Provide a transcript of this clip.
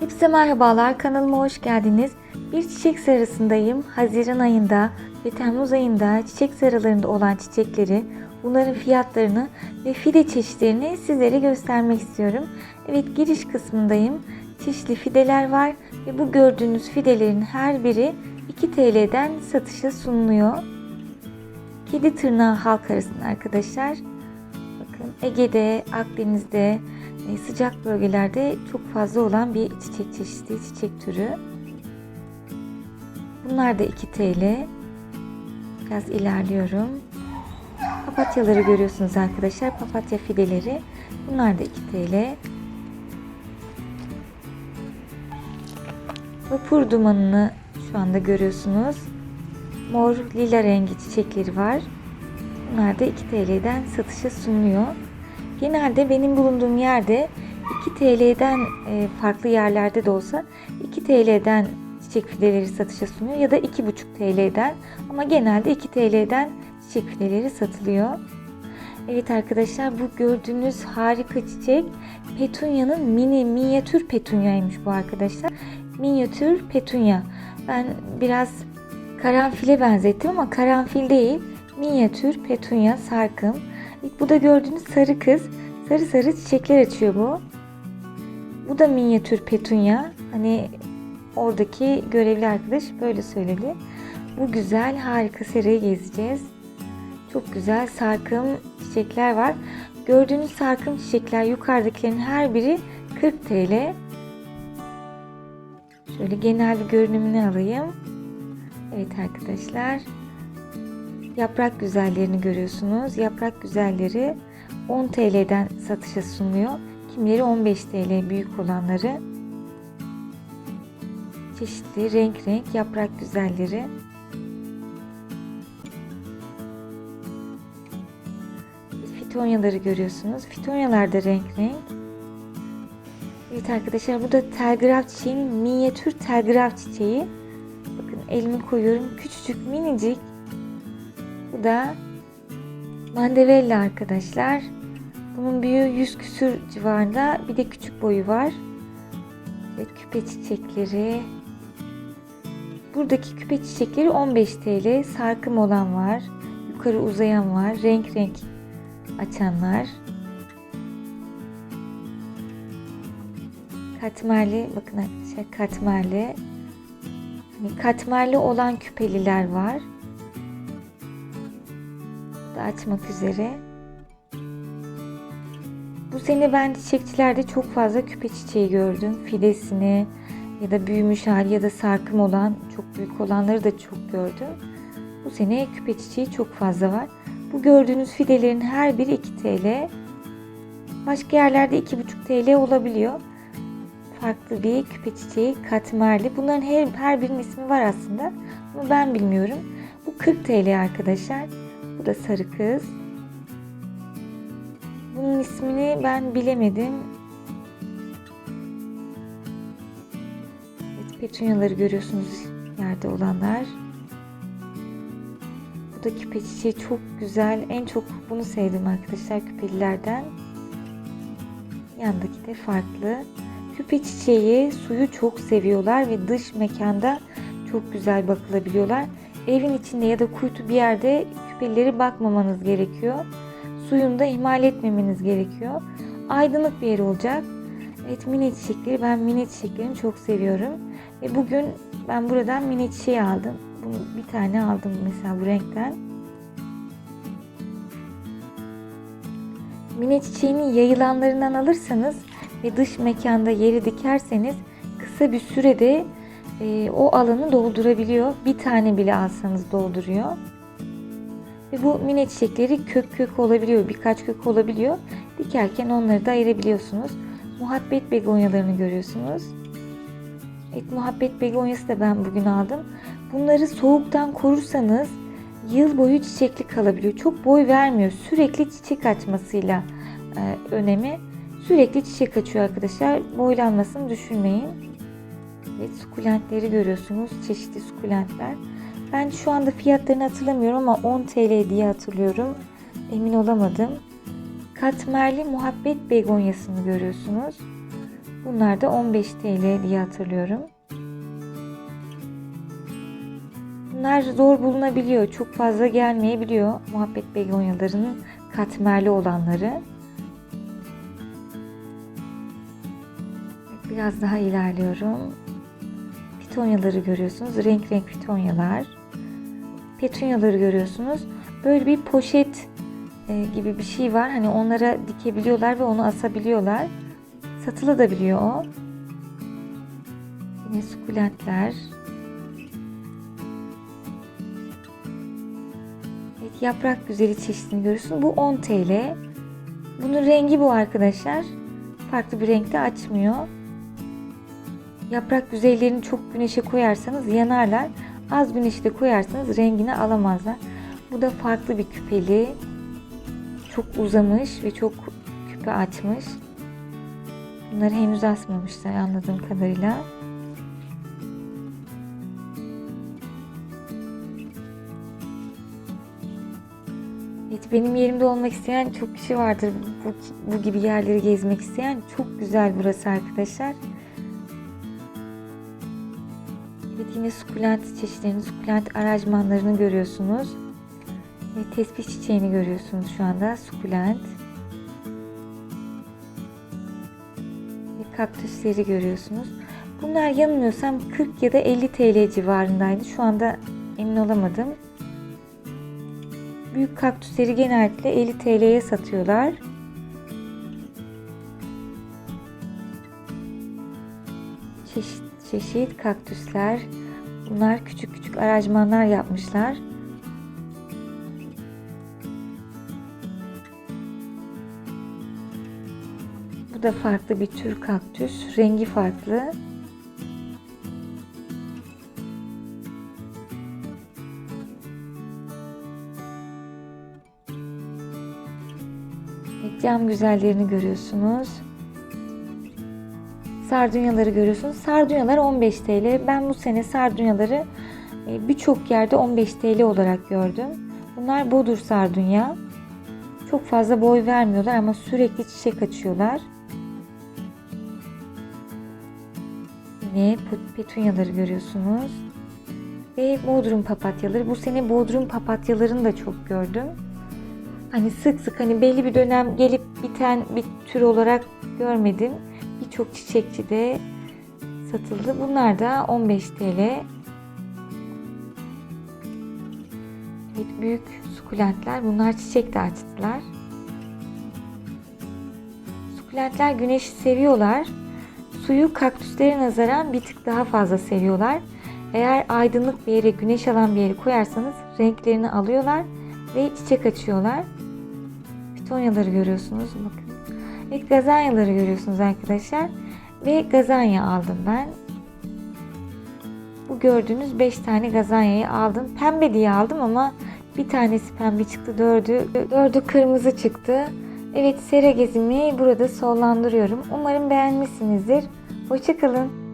Hepsi merhabalar kanalıma hoş geldiniz. Bir çiçek serasındayım. Haziran ayında ve Temmuz ayında çiçek seralarında olan çiçekleri, bunların fiyatlarını ve fide çeşitlerini sizlere göstermek istiyorum. Evet giriş kısmındayım. Çeşitli fideler var ve bu gördüğünüz fidelerin her biri 2 TL'den satışa sunuluyor. Kedi tırnağı halk arasında arkadaşlar. Ege'de, Akdeniz'de, e, sıcak bölgelerde çok fazla olan bir çiçek çeşidi, çiçek türü. Bunlar da 2 TL. Biraz ilerliyorum. Papatyaları görüyorsunuz arkadaşlar. Papatya fideleri. Bunlar da 2 TL. Vapur dumanını şu anda görüyorsunuz. Mor lila rengi çiçekleri var. Bunlar da 2 TL'den satışa sunuluyor. Genelde benim bulunduğum yerde 2 TL'den e, farklı yerlerde de olsa 2 TL'den çiçek fideleri satışa sunuyor ya da 2,5 TL'den ama genelde 2 TL'den çiçek fideleri satılıyor. Evet arkadaşlar bu gördüğünüz harika çiçek petunya'nın mini minyatür petunyaymış bu arkadaşlar. Minyatür petunya. Ben biraz karanfile benzettim ama karanfil değil. Minyatür petunya sarkım. Bu da gördüğünüz sarı kız. Sarı sarı çiçekler açıyor bu. Bu da minyatür petunya. Hani oradaki görevli arkadaş böyle söyledi. Bu güzel harika serayı gezeceğiz. Çok güzel sarkım çiçekler var. Gördüğünüz sarkım çiçekler yukarıdakilerin her biri 40 TL. Şöyle genel bir görünümünü alayım. Evet arkadaşlar. Yaprak güzellerini görüyorsunuz. Yaprak güzelleri 10 TL'den satışa sunuluyor. Kimileri 15 TL büyük olanları. Çeşitli renk renk yaprak güzelleri. Fitonyaları görüyorsunuz. Fitonyalar da renk renk. Evet arkadaşlar bu da telgraf çiçeğinin minyatür telgraf çiçeği. Bakın elimi koyuyorum. Küçücük minicik. Bu da mandevella arkadaşlar. Bunun büyüğü 100 küsür civarında. Bir de küçük boyu var. Evet, küpe çiçekleri. Buradaki küpe çiçekleri 15 TL. Sarkım olan var. Yukarı uzayan var. Renk renk açanlar. Katmerli. Bakın arkadaşlar katmerli. Hani katmerli olan küpeliler var açmak üzere. Bu sene ben çiçekçilerde çok fazla küpe çiçeği gördüm. Fidesini ya da büyümüş hali ya da sarkım olan çok büyük olanları da çok gördüm. Bu sene küpe çiçeği çok fazla var. Bu gördüğünüz fidelerin her biri 2 TL. Başka yerlerde 2,5 TL olabiliyor. Farklı bir küpe çiçeği katmerli. Bunların her, her birinin ismi var aslında. Ama ben bilmiyorum. Bu 40 TL arkadaşlar. Da sarı kız. Bunun ismini ben bilemedim. Evet, petunyaları görüyorsunuz yerde olanlar. Bu da küpe çiçeği çok güzel. En çok bunu sevdim arkadaşlar küpelilerden. Yandaki de farklı. Küpe çiçeği suyu çok seviyorlar ve dış mekanda çok güzel bakılabiliyorlar. Evin içinde ya da kuytu bir yerde küpeleri bakmamanız gerekiyor. Suyunu da ihmal etmemeniz gerekiyor. Aydınlık bir yer olacak. Evet mine çiçekleri ben mine çiçeklerini çok seviyorum. Ve bugün ben buradan mine çiçeği aldım. Bunu bir tane aldım mesela bu renkten. Mine çiçeğinin yayılanlarından alırsanız ve dış mekanda yeri dikerseniz kısa bir sürede e, o alanı doldurabiliyor. Bir tane bile alsanız dolduruyor. Ve bu mine çiçekleri kök kök olabiliyor. Birkaç kök olabiliyor. Dikerken onları da ayırabiliyorsunuz. Muhabbet begonyalarını görüyorsunuz. Evet muhabbet begonyası da ben bugün aldım. Bunları soğuktan korursanız yıl boyu çiçekli kalabiliyor. Çok boy vermiyor. Sürekli çiçek açmasıyla e, önemi. Sürekli çiçek açıyor arkadaşlar. Boylanmasını düşünmeyin. Evet sukulentleri görüyorsunuz. Çeşitli sukulentler. Ben şu anda fiyatlarını hatırlamıyorum ama 10 TL diye hatırlıyorum. Emin olamadım. Katmerli muhabbet begonyasını görüyorsunuz. Bunlar da 15 TL diye hatırlıyorum. Bunlar zor bulunabiliyor. Çok fazla gelmeyebiliyor. Muhabbet begonyalarının katmerli olanları. Biraz daha ilerliyorum. Pitonyaları görüyorsunuz. Renk renk pitonyalar. Petunyaları görüyorsunuz. Böyle bir poşet e, gibi bir şey var. Hani onlara dikebiliyorlar ve onu asabiliyorlar. Satılabiliyor o. Yine sukulentler. Evet, yaprak güzeli çeşidini görüyorsunuz. Bu 10 TL. Bunun rengi bu arkadaşlar. Farklı bir renkte açmıyor. Yaprak yüzeylerini çok güneşe koyarsanız yanarlar. Az güneşte koyarsanız rengini alamazlar. Bu da farklı bir küpeli. Çok uzamış ve çok küpe açmış. Bunları henüz asmamışlar anladığım kadarıyla. Evet, benim yerimde olmak isteyen çok kişi vardır. Bu, bu gibi yerleri gezmek isteyen. Çok güzel burası arkadaşlar. Yine sukulent çeşitlerini, sukulent aranjmanlarını görüyorsunuz. Ve tespih çiçeğini görüyorsunuz şu anda. Sukulent. Ve kaktüsleri görüyorsunuz. Bunlar yanılmıyorsam 40 ya da 50 TL civarındaydı. Şu anda emin olamadım. Büyük kaktüsleri genellikle 50 TL'ye satıyorlar. Çeşit çeşit kaktüsler. Bunlar küçük küçük aranjmanlar yapmışlar. Bu da farklı bir tür kaktüs. Rengi farklı. Cam güzellerini görüyorsunuz. Sardunyaları görüyorsunuz. Sardunyalar 15 TL. Ben bu sene sardunyaları e, birçok yerde 15 TL olarak gördüm. Bunlar bodur sardunya. Çok fazla boy vermiyorlar ama sürekli çiçek açıyorlar. Yine petunyaları görüyorsunuz. Ve bodrum papatyaları. Bu sene bodrum papatyalarını da çok gördüm. Hani sık sık hani belli bir dönem gelip biten bir tür olarak görmedim. Birçok çiçekçide satıldı. Bunlar da 15 TL. Evet, büyük sukulentler. Bunlar çiçek de açtılar. Sukulentler güneşi seviyorlar. Suyu kaktüslere nazaran bir tık daha fazla seviyorlar. Eğer aydınlık bir yere, güneş alan bir yere koyarsanız renklerini alıyorlar ve çiçek açıyorlar. Pitonyaları görüyorsunuz. Bakın. Evet gazanyaları görüyorsunuz arkadaşlar. Ve gazanya aldım ben. Bu gördüğünüz 5 tane gazanyayı aldım. Pembe diye aldım ama bir tanesi pembe çıktı. Dördü, dördü kırmızı çıktı. Evet sera gezimi burada sonlandırıyorum. Umarım beğenmişsinizdir. Hoşçakalın.